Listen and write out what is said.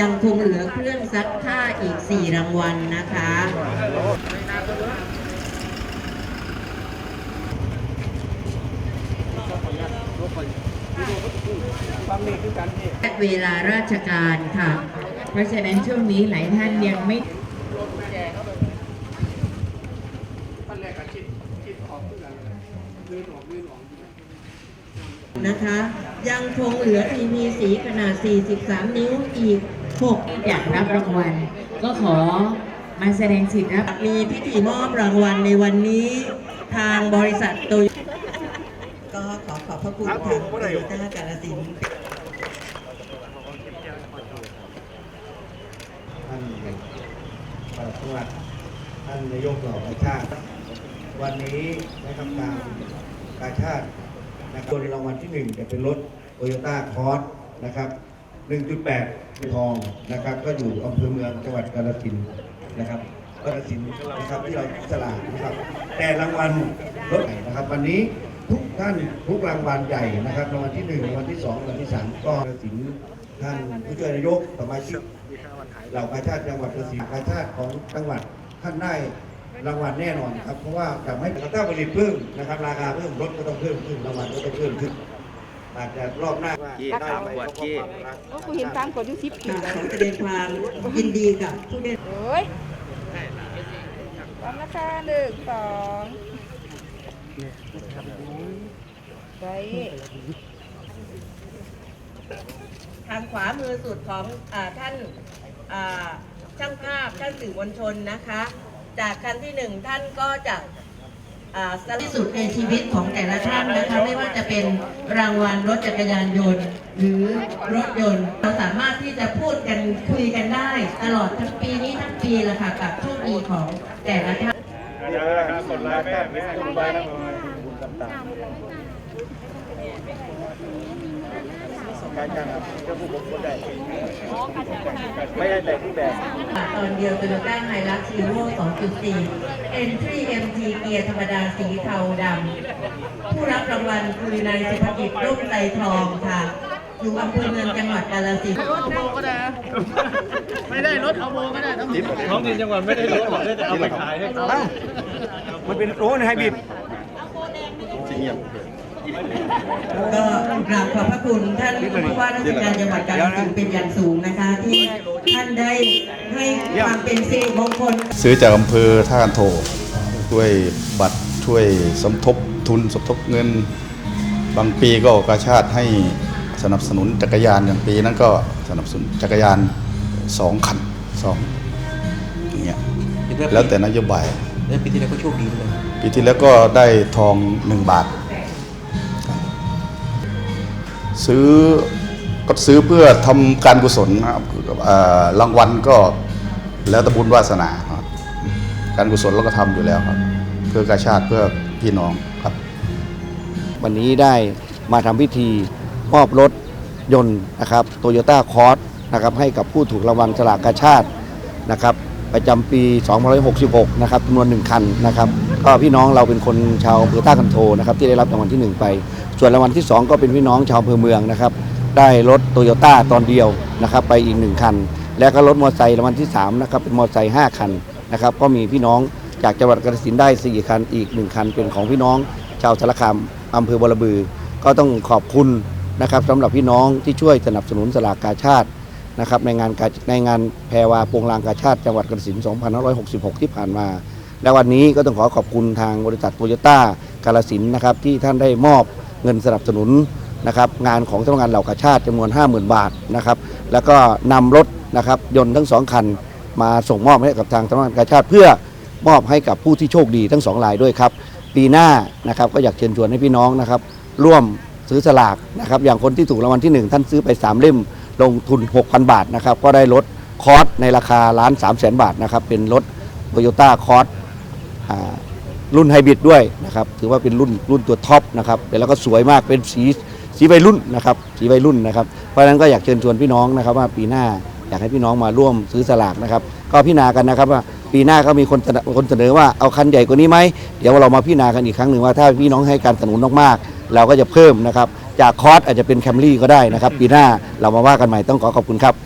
ยังคงเหลือเครื่องซักผ้าอีก 4 รางวัลนะคะและเวลาราชการค่ะ เพราะฉะนั้นช่วงนี้หลายท่านยังไม่นะคะ ยังคงเหลือทีวีสีขนาด 43 นิ้วอีก 6อยากรับรางวัล ก็ขอมาแสดงสิทธิ์รับมีพิธีมอบรางวัลในวันนี้ทางบริษัทโตโยก็ขอขอบพระคุณทางโตโยต้ากาลสินธุ์ท่านปลัดจังหวัดท่านนายกเหล่ากาชาติ วันนี้ได้ทำการกาชาตินะครับตัวในรางวัลที่หนึ่งจะเป็นรถโตโยต้าคอร์สนะครับ 1.8เป็นทองนะครับ ก็อยู่อำเภอเมืองจังหวัดกาฬสินธุ์นะครับกาฬสินธุ์นะครับที่เราสลากนะครับ แต่รางวัลรถใหญ่นะครับ วันนี้ทุกท่านทุกรางวัลใหญ่นะครับรางวัลที่หนึ่งรางวัลที่สองรางวัลที่สามก็กาฬสินธุ์ท่านผู้ช่วยนายกสมาชิกเหล่ากาชาติจังหวัดกระสีกาชาติของจังหวัดท่านได้รางวัลแน่นอนครับเพราะว่าทำให้ถ้าผลิตเพิ่มนะครับ ราคาเพิ่มรถก็ต้องเพิ่มขึ้นรางวัลก็ต้องเพิ่มขึ้น อาจจะรอบหน้าว่าได้สามขวดขี้โอ้กูเห็นตามกดอยู่สิบปีค่ะแล้วขอแสดงความยินดีกับผู้ได้โอ้ยพร้อมนะคะหนึ่งสองไปทางขวามือสุดของอาท่านอ่าช่างภาพท่านสื่อมวลชนนะคะ จากคันที่หนึ่งท่านก็จะ ที่สุดในชีวิตของแต่ละท่านนะคะไม่ว่าจะเป็นรางวัลรถจักรยานยนต์ หรือรถยนต์เราสามารถที่จะพูดกันคุยกันได้ ตลอดทั้งปีนี้ทั้งปีละค่ะกับโชคดีของแต่ละท่านกดไลค์แป๊บนึงกดไลค์นะ การจ้างจะผู้ผมคนใดไม่ได้แต่งเครื่องแบบ ตอนเดียว Toyota Hilux Hero 2.4 Entry MG เกียร์ธรรมดาสีเทาดำ ผู้รับรางวัลคือนายสุภกิจร่มใจทองค่ะ อยู่อำเภอเมืองจังหวัดกาฬสินธุ์ไม่ได้รถเอาโมก็ได้ท้องถิ่นจังหวัดไม่ได้รถหรอกได้แต่เอาไปขายให้เขา มันเป็นโอ้ไฮบริด ก็กราบขอบพระคุณท่านผู้ว่าราชการจังหวัดกาฬสินธุ์เป็นอย่างสูงนะคะ ที่ท่านได้ให้ความเป็นสิริมงคล ซื้อจากอำเภอท่ากันโถด้วยบัตรช่วยสมทบทุนสมทบเงิน บางปีก็กาชาติให้สนับสนุนจักรยานอย่างปีนั้นก็สนับสนุนจักรยานสองคันสองอย่างเงี้ยแล้วแต่นโยบายแล้วปีที่แล้วก็โชคดีเลยปีที่แล้วก็ได้ทองหนึ่งบาท ซื้อก็ซื้อเพื่อทำการกุศลนะครับรางวัลก็แล้วแต่บุญวาสนาครับ การกุศลเราก็ทำอยู่แล้วครับ เพื่อกาชาติเพื่อพี่น้องครับ วันนี้ได้มาทำพิธีมอบรถยนต์นะครับโตโยต้าคอร์สนะครับให้กับผู้ถูกรางวัลสลากกาชาตินะครับประจำปี 2566 นะครับจำนวนหนึ่งคันนะครับ ก็พี่น้องเราเป็นคนชาวอำเภอท่าคันโทนะครับที่ได้รับรางวัลที่หนึ่งไป ส่วนรางวัลที่สองก็เป็นพี่น้องชาวอำเภอเมืองนะครับได้รถโตโยต้าตอนเดียวนะครับไปอีกหนึ่งคัน และก็รถมอเตอร์ไซค์รางวัลที่สามนะครับเป็นมอเตอร์ไซค์ห้าคันนะครับก็มีพี่น้องจากจังหวัดกาฬสินธุ์ได้สี่คันอีกหนึ่งคัน เป็นของพี่น้องชาวสารคามอำเภอบรบือ ก็ต้องขอบคุณนะครับสำหรับพี่น้องที่ช่วยสนับสนุนสลากกาชาตินะครับในงานกาในงานแพรวาโปงลางกาชาติจังหวัดกาฬสินธุ์2566 ที่ผ่านมา และวันนี้ก็ต้องขอขอบคุณทางบริษัทโตโยต้ากาฬสินนะครับที่ท่านได้มอบเงินสนับสนุนนะครับงานของสำนักงานเหล่ากาชาติจำนวน 50,000 บาทนะครับแล้วก็นำรถนะครับยนต์ทั้งสองคันมาส่งมอบให้กับทางสำนักงานกาชาติเพื่อมอบให้กับผู้ที่โชคดีทั้งสองรายด้วยครับปีหน้านะครับก็อยากเชิญชวนให้พี่น้องนะครับร่วมซื้อสลากนะครับอย่างคนที่ถูกรางวัลที่ 1 ท่านซื้อไป 3 เล่มลงทุน 6,000 บาทนะครับก็ได้รถคอร์สในราคาล้าน3แสนบาทนะครับเป็นรถโตโยต้าคอร์ส รุ่นไฮบริดด้วยนะครับถือว่าเป็นรุ่นรุ่นตัวท็อปนะครับแล้วก็สวยมากเป็นสีสีวัยรุ่นนะครับสีวัยรุ่นนะครับเพราะฉะนั้นก็อยากเชิญชวนพี่น้องนะครับว่าปีหน้าอยากให้พี่น้องมาร่วมซื้อสลากนะครับก็พิจารณากันนะครับว่าปีหน้าก็มีคนเสนอคนเสนอว่าเอาคันใหญ่กว่านี้ไหมเดี๋ยวเรามาพิจารณากันอีกครั้งหนึ่งว่าถ้าพี่น้องให้การสนับสนุนมากๆเราก็จะเพิ่มนะครับจากคอร์สอาจจะเป็นแคมรี่ก็ได้นะครับปีหน้าเรามาว่ากันใหม่ต้องขอขอบคุณครับ